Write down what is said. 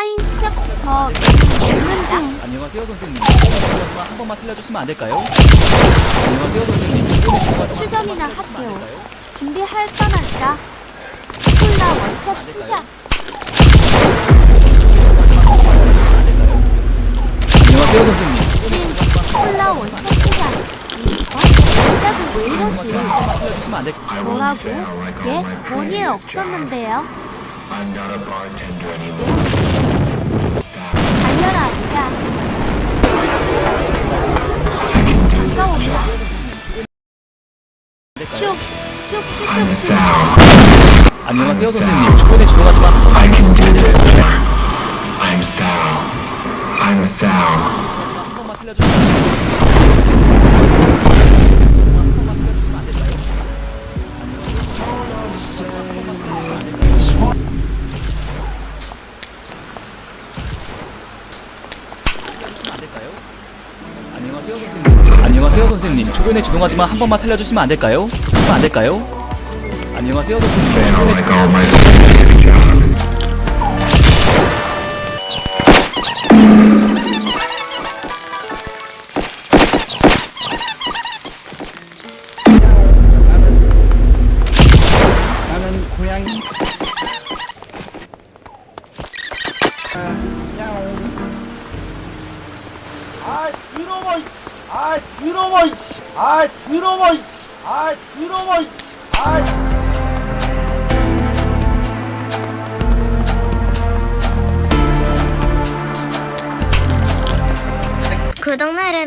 하인 시작부터 죽는다. 안녕하세요 선생님. 하지만 한 번만 살려주시면 안 될까요? 안녕하세요 선생님. 추점이나 할게요. 준비할까 말까. 콜라 원샷 투샷. 안녕하세요 선생님. 콜라 원샷 투샷. 이거? 갑자기 왜 이러지? 한 번만 살려주시면 안 될까요? 뭐라고? 예? 원예 없었는데요. I'm not a bartender anymore. 달려라, 야. 가까운다. 쭉, 쭉, 쭉, 쭉, 쭉. 안녕하세요 선생님. 초반에 번만 I can do this. I'm Sal. I'm Sal. 한 번만 살려주시면 안 될까요? 될까요? 안녕하세요 선생님. 안녕하세요 선생님. 초변에 죄송하지만 한 번만 살려주시면 안 될까요? 안 될까요? 안녕하세요 선생님. 초변에 아 더러워 이. 아 더러워 이. 아 더러워 이. 아 더러워 이. 아 구독 누르면